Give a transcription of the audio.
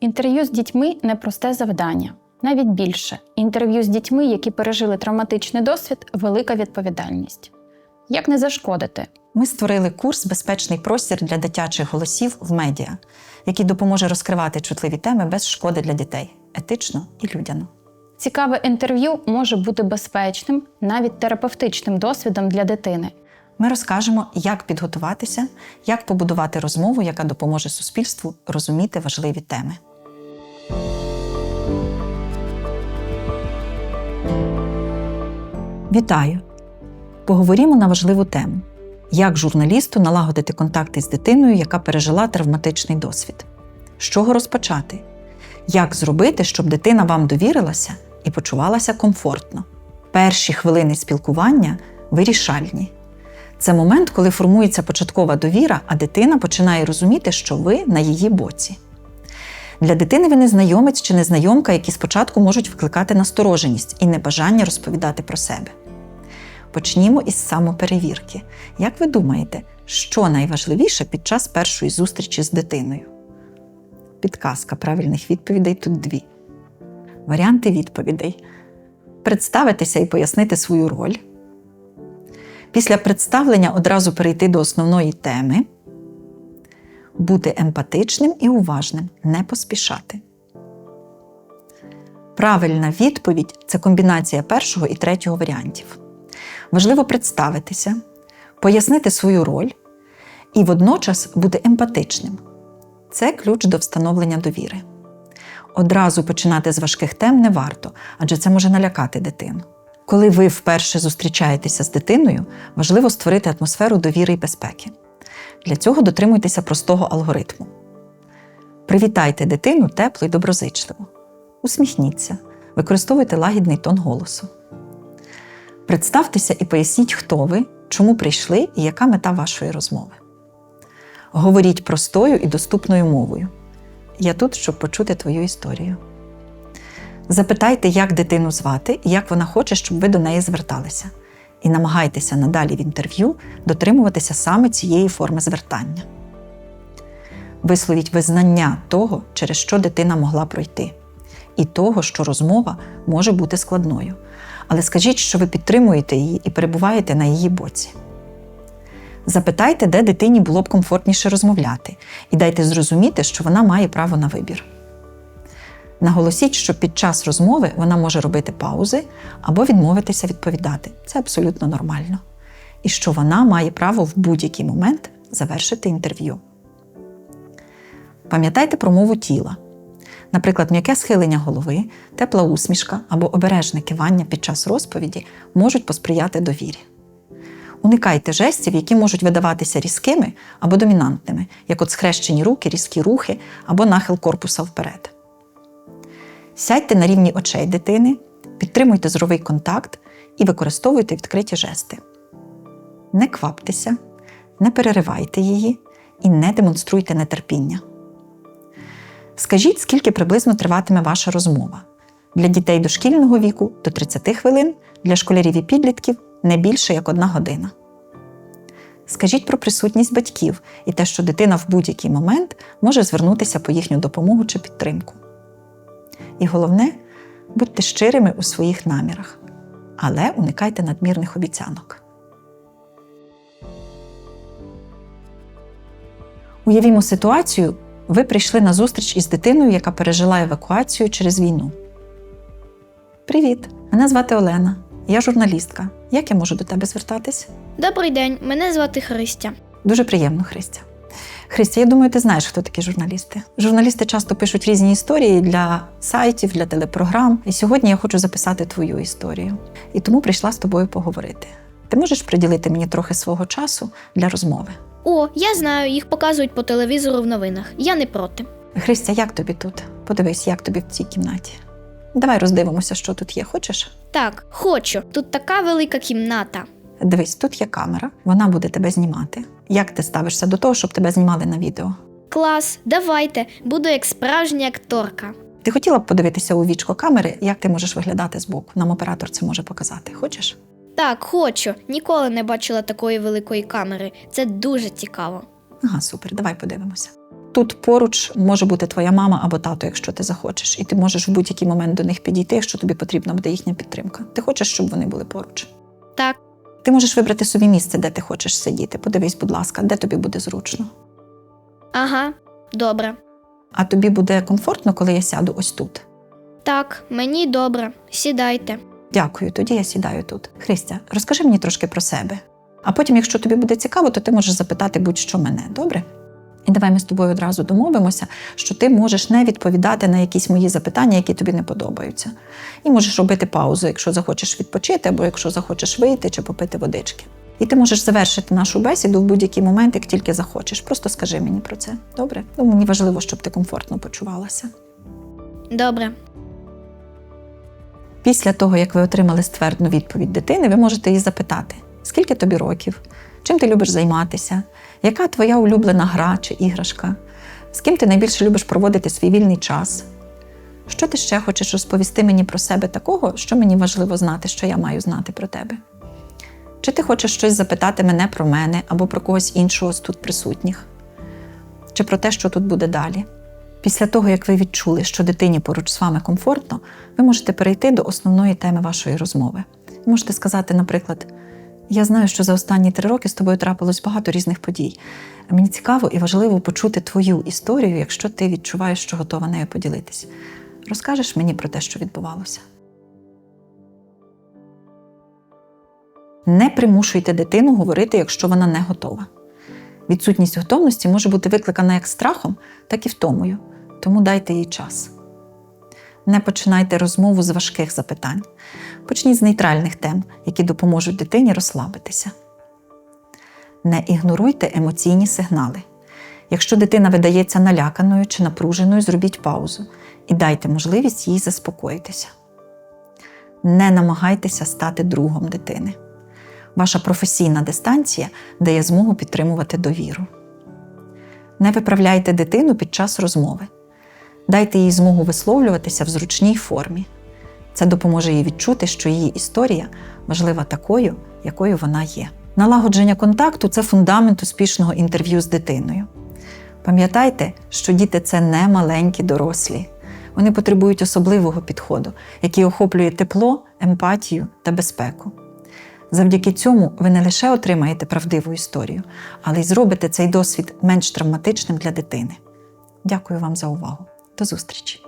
Інтерв'ю з дітьми непросте завдання. Навіть більше інтерв'ю з дітьми, які пережили травматичний досвід, велика відповідальність. Як не зашкодити? Ми створили курс Безпечний простір для дитячих голосів в медіа, який допоможе розкривати чутливі теми без шкоди для дітей, етично і людяно. Цікаве інтерв'ю може бути безпечним, навіть терапевтичним досвідом для дитини. Ми розкажемо, як підготуватися, як побудувати розмову, яка допоможе суспільству розуміти важливі теми. Вітаю! Поговоримо на важливу тему: як журналісту налагодити контакти з дитиною, яка пережила травматичний досвід. З чого розпочати? Як зробити, щоб дитина вам довірилася і почувалася комфортно? Перші хвилини спілкування вирішальні. Це момент, коли формується початкова довіра, а дитина починає розуміти, що ви на її боці. Для дитини ви незнайомець чи незнайомка, які спочатку можуть викликати настороженість і небажання розповідати про себе. Почнімо із самоперевірки. Як ви думаєте, що найважливіше під час першої зустрічі з дитиною? Підказка правильних відповідей тут дві. Варіанти відповідей: представитися і пояснити свою роль. Після представлення одразу перейти до основної теми, бути емпатичним і уважним, не поспішати. Правильна відповідь це комбінація першого і третього варіантів. Важливо представитися, пояснити свою роль і водночас бути емпатичним. Це ключ до встановлення довіри. Одразу починати з важких тем не варто, адже це може налякати дитину. Коли ви вперше зустрічаєтеся з дитиною, важливо створити атмосферу довіри і безпеки. Для цього дотримуйтеся простого алгоритму. Привітайте дитину тепло і доброзичливо. Усміхніться, використовуйте лагідний тон голосу. Представтеся і поясніть, хто ви, чому прийшли і яка мета вашої розмови. Говоріть простою і доступною мовою. Я тут, щоб почути твою історію. Запитайте, як дитину звати і як вона хоче, щоб ви до неї зверталися. І намагайтеся надалі в інтерв'ю дотримуватися саме цієї форми звертання. Висловіть визнання того, через що дитина могла пройти, і того, що розмова може бути складною. Але скажіть, що ви підтримуєте її і перебуваєте на її боці. Запитайте, де дитині було б комфортніше розмовляти, і дайте зрозуміти, що вона має право на вибір. Наголосіть, що під час розмови вона може робити паузи або відмовитися відповідати. Це абсолютно нормально. І що вона має право в будь-який момент завершити інтерв'ю. Пам'ятайте про мову тіла. Наприклад, м'яке схилення голови, тепла усмішка або обережне кивання під час розповіді можуть посприяти довірі. Уникайте жестів, які можуть видаватися різкими або домінантними, як от схрещені руки, різкі рухи або нахил корпуса вперед. Сядьте на рівні очей дитини, підтримуйте зоровий контакт і використовуйте відкриті жести. Не кваптеся, не переривайте її і не демонструйте нетерпіння. Скажіть, скільки приблизно триватиме ваша розмова. Для дітей дошкільного віку до 30 хвилин, для школярів і підлітків не більше як одна година. Скажіть про присутність батьків і те, що дитина в будь-який момент може звернутися по їхню допомогу чи підтримку. І головне, будьте щирими у своїх намірах, але уникайте надмірних обіцянок. Уявімо ситуацію, ви прийшли на зустріч із дитиною, яка пережила евакуацію через війну. Привіт! Мене звати Олена. Я журналістка. Як я можу до тебе звертатись? Добрий день, мене звати Христя. Дуже приємно, Христя. Христя, я думаю, ти знаєш, хто такі журналісти. Журналісти часто пишуть різні історії для сайтів, для телепрограм. І сьогодні я хочу записати твою історію. І тому прийшла з тобою поговорити. Ти можеш приділити мені трохи свого часу для розмови? О, я знаю, їх показують по телевізору в новинах. Я не проти. Христя, як тобі тут? Подивись, як тобі в цій кімнаті. Давай роздивимося, що тут є. Хочеш? Так, хочу. Тут така велика кімната. Дивись, тут є камера, вона буде тебе знімати. Як ти ставишся до того, щоб тебе знімали на відео? Клас, давайте, буду як справжня акторка. Ти хотіла б подивитися у вічко камери, як ти можеш виглядати збоку? Нам оператор це може показати. Хочеш? Так, хочу. Ніколи не бачила такої великої камери. Це дуже цікаво. Ага, супер, давай подивимося. тут поруч може бути твоя мама або тато, якщо ти захочеш, і ти можеш в будь-який момент до них підійти, якщо тобі потрібна буде їхня підтримка. Ти хочеш, щоб вони були поруч. Ти можеш вибрати собі місце, де ти хочеш сидіти. Подивись, будь ласка, де тобі буде зручно. ага, добре. А тобі буде комфортно, коли я сяду ось тут. Так, мені добре. Сідайте. Дякую, тоді я сідаю тут. Христя, розкажи мені трошки про себе. А потім, якщо тобі буде цікаво, то ти можеш запитати будь-що мене, добре? І давай ми з тобою одразу домовимося, що ти можеш не відповідати на якісь мої запитання, які тобі не подобаються. І можеш робити паузу, якщо захочеш відпочити, або якщо захочеш вийти чи попити водички. І ти можеш завершити нашу бесіду в будь-який момент, як тільки захочеш. Просто скажи мені про це. Добре? Ну, мені важливо, щоб ти комфортно почувалася. Добре. Після того, як ви отримали ствердну відповідь дитини, ви можете її запитати, скільки тобі років, чим ти любиш займатися, яка твоя улюблена гра чи іграшка, з ким ти найбільше любиш проводити свій вільний час. Що ти ще хочеш розповісти мені про себе такого, що мені важливо знати, що я маю знати про тебе? Чи ти хочеш щось запитати мене про мене або про когось іншого з тут присутніх? Чи про те, що тут буде далі? Після того, як ви відчули, що дитині поруч з вами комфортно, ви можете перейти до основної теми вашої розмови. Ви можете сказати, наприклад, я знаю, що за останні три роки з тобою трапилось багато різних подій. Мені цікаво і важливо почути твою історію, якщо ти відчуваєш, що готова нею поділитись. Розкажеш мені про те, що відбувалося. Не примушуйте дитину говорити, якщо вона не готова. Відсутність готовності може бути викликана як страхом, так і втомою, тому дайте їй час. Не починайте розмову з важких запитань. Почніть з нейтральних тем, які допоможуть дитині розслабитися. Не ігноруйте емоційні сигнали. Якщо дитина видається наляканою чи напруженою, зробіть паузу і дайте можливість їй заспокоїтися. Не намагайтеся стати другом дитини. Ваша професійна дистанція дає змогу підтримувати довіру. Не виправляйте дитину під час розмови. Дайте їй змогу висловлюватися в зручній формі. Це допоможе їй відчути, що її історія важлива такою, якою вона є. Налагодження контакту це фундамент успішного інтерв'ю з дитиною. Пам'ятайте, що діти це не маленькі дорослі. Вони потребують особливого підходу, який охоплює тепло, емпатію та безпеку. Завдяки цьому ви не лише отримаєте правдиву історію, але й зробите цей досвід менш травматичним для дитини. Дякую вам за увагу. До зустрічі!